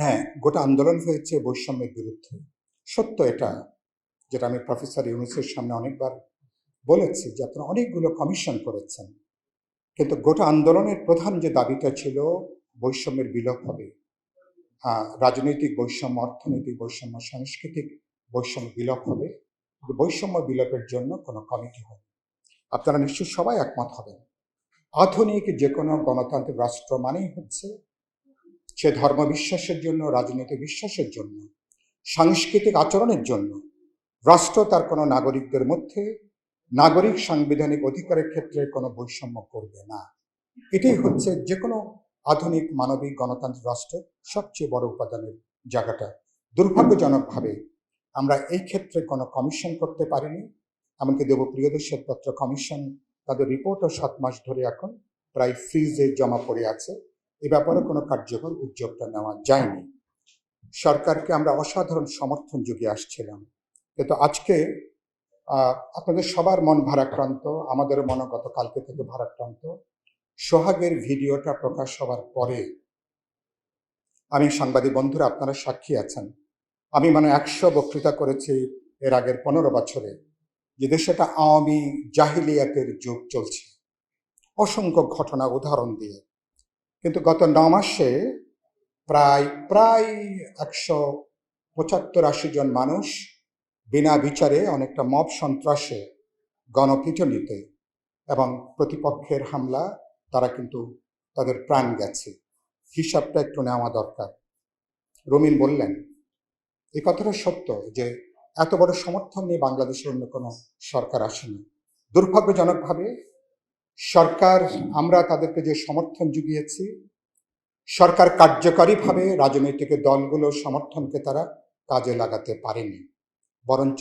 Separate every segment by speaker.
Speaker 1: হ্যাঁ গোটা আন্দোলন হয়েছে বৈষম্যের বিরুদ্ধে। সত্য এটা, যেটা আমি প্রফেসর ইউনুসের সামনে অনেকবার বলেছি যে আপনারা অনেকগুলো কমিশন করেছেন। কিন্তু গোটা আন্দোলনের প্রধান যে দাবিটা ছিল, বৈষম্যের বিলোপ হবে। রাজনৈতিক বৈষম্য, অর্থনৈতিক বৈষম্য, সাংস্কৃতিক বৈষম্য বিলোপ হবে। বৈষম্য বিলোপের জন্য কোনো কমিটি হবে আপনারা নিশ্চয়ই সবাই একমত হবেন। আধুনিক যে কোনো গণতান্ত্রিক রাষ্ট্র মানেই হচ্ছে সে ধর্ম বিশ্বাসের জন্য, রাজনৈতিক বিশ্বাসের জন্য, সাংস্কৃতিক আচরণের জন্য, রাষ্ট্র তার কোনো নাগরিকদের মধ্যে নাগরিক সাংবিধানিক অধিকারের ক্ষেত্রে কোনো বৈষম্য করবে না। এটাই হচ্ছে যে কোনো আধুনিক মানবিক গণতান্ত্রিক রাষ্ট্রের সবচেয়ে বড় উপাদানের জায়গাটা। দুর্ভাগ্যজনকভাবে আমরা এই ক্ষেত্রে কোনো কমিশন করতে পারিনি, এমনকি দেবপ্রিয় শ্বেতপত্র কমিশন তাদের রিপোর্টও সাত মাস ধরে এখন প্রায় ফ্রিজে জমা পড়ে আছে। এ ব্যাপারে কোনো কার্যকর উদ্যোগটা নেওয়া যায়নি। সরকারকে আমরা অসাধারণ সমর্থন যুগে আসছিলাম। কিন্তু আজকে আপনাদের সবার মন ভারাক্রান্ত, আমাদের মন গতকালকে থেকে ভারাক্রান্ত। সোহাগের ভিডিওটা প্রকাশ হওয়ার পরে আমি সাংবাদিক বন্ধুরা আপনারা সাক্ষী আছেন। আমি মানে একশো বক্তৃতা করেছি এর আগের পনেরো বছরে, যে দেশে একটা আওয়ামী জাহিলিয়াতের যুগ চলছে। অসংখ্য ঘটনা, উদাহরণ দিয়ে। কিন্তু গত ন মাসে প্রায় প্রায় একশো পঁচাত্তর আশি জন মানুষ বিনা বিচারে অনেকটা মব সন্ত্রাসে গণপিটনিতে এবং প্রতিপক্ষের হামলা, তারা কিন্তু তাদের প্রাণ গেছে। হিসাবটা একটু নেওয়া দরকার। রমিন বললেন এই কথাটা সত্য যে এত বড় সমর্থন নিয়ে বাংলাদেশের অন্য কোনো সরকার আসেনি। দুর্ভাগ্যজনকভাবে সরকার, আমরা তাদেরকে যে সমর্থন জুগিয়েছি, সরকার কার্যকরীভাবে রাজনৈতিক দলগুলোর সমর্থনকে তারা কাজে লাগাতে পারেনি। বরঞ্চ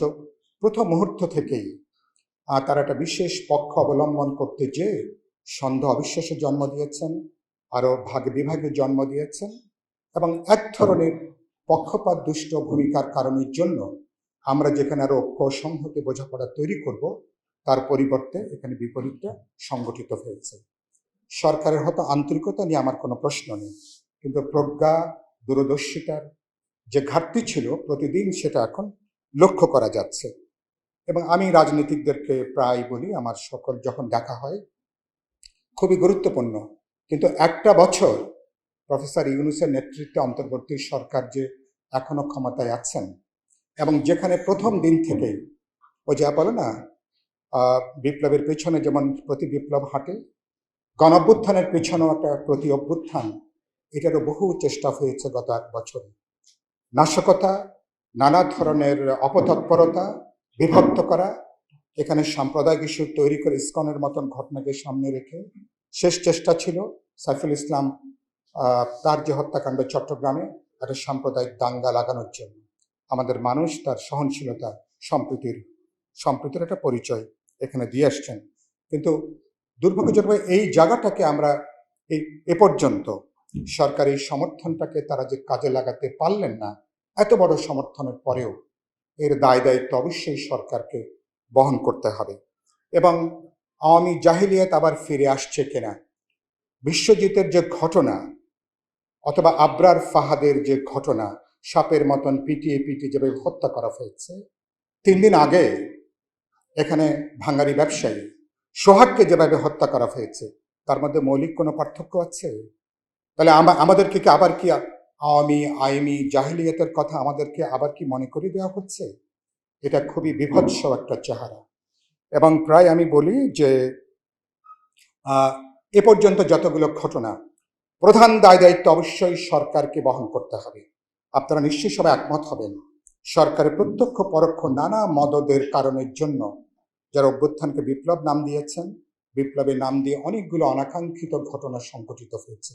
Speaker 1: প্রথম মুহূর্ত থেকেই তারা একটা বিশেষ পক্ষ অবলম্বন করতে যে সন্দেহ অবিশ্বাসের জন্ম দিয়েছেন, আরও ভাগ বিভাগের জন্ম দিয়েছেন এবং এক ধরনের পক্ষপাত দুষ্ট ভূমিকার কারণের জন্য আমরা যেখানে আরও ঐক্য সংহতি বোঝাপড়া তৈরি করব তার পরিবর্তে এখানে বিপরীতটা সংগঠিত হয়েছে। সরকারের হয়তো আন্তরিকতা নিয়ে আমার কোনো প্রশ্ন নেই, কিন্তু প্রজ্ঞা, দূরদর্শিতার যে ঘাটতি ছিল প্রতিদিন সেটা এখন লক্ষ্য করা যাচ্ছে। এবং আমি রাজনীতিকদেরকে প্রায় বলি, আমার সকল যখন দেখা হয়, খুবই গুরুত্বপূর্ণ। কিন্তু একটা বছর প্রফেসর ইউনুসের নেতৃত্বে অন্তর্বর্তী সরকার যে এখনও ক্ষমতায় আছেন, এবং যেখানে প্রথম দিন থেকেই, ও যা বলে না বিপ্লবের পেছনে যেমন প্রতি বিপ্লব হাঁটে, গণঅভ্যুত্থানের পেছনেও একটা প্রতি অভ্যুত্থান, এটারও বহু চেষ্টা হয়েছে গত এক বছরে। নাশকতা, নানা ধরনের অপতৎপরতা, বিভক্ত করা, এখানে সাম্প্রদায়িক ইস্যু তৈরি করে ইসকনের মতন ঘটনাকে সামনে রেখে শেষ চেষ্টা ছিল সাইফুল ইসলাম তার যে হত্যাকাণ্ড চট্টগ্রামে একটা সাম্প্রদায়িক দাঙ্গা লাগানোর জন্য। আমাদের মানুষ তার সহনশীলতা, সম্প্রীতির সম্প্রীতির একটা পরিচয় এখানে দিয়ে আসছেন। কিন্তু দুর্ভাগ্যজনক এই জায়গাটাকে আমরা এই, এ পর্যন্ত সরকারি সমর্থনটাকে তারা যে কাজে লাগাতে পারলেন না, এত বড় সমর্থনের পরেও এর দায় দায়িত্ব অবশ্যই সরকারকে বহন করতে হবে। এবং আওয়ামী জাহিলিয়াত আবার ফিরে আসছে কিনা, বিশ্বজিতের যে ঘটনা অথবা আবরার ফাহাদের যে ঘটনা, সাপের মতন পিটিয়ে পিটিয়ে যেভাবে হত্যা করা হয়েছে, তিন দিন আগে এখানে ভাঙ্গারি ব্যবসায়ী। সোহাগকে যেভাবে হত্যা করা হয়েছে, তার মধ্যে মৌলিক কোনো পার্থক্য আছে? তাহলে আমা- আমাদেরকে কি আবার কি আওয়ামী, আইমি, জাহিলিয়াতের কথা আমাদেরকে আবার কি মনে করিয়ে দেওয়া হচ্ছে? এটা খুবই বিভৎস একটা চেহারা। এবং প্রায় আমি বলি যে এ পর্যন্ত যতগুলো ঘটনা, প্রধান দায় দায়িত্ব অবশ্যই সরকারকে বহন করতে হবে। আপনারা নিশ্চয়ই সবাই একমত হবেন। সরকারের প্রত্যক্ষ পরোক্ষ নানা মদদের কারণের জন্য যারা অভ্যুত্থানকে বিপ্লব নাম দিয়েছেন বিপ্লবের নাম দিয়ে অনেকগুলো অনাকাঙ্ক্ষিত ঘটনা সংঘটিত হয়েছে।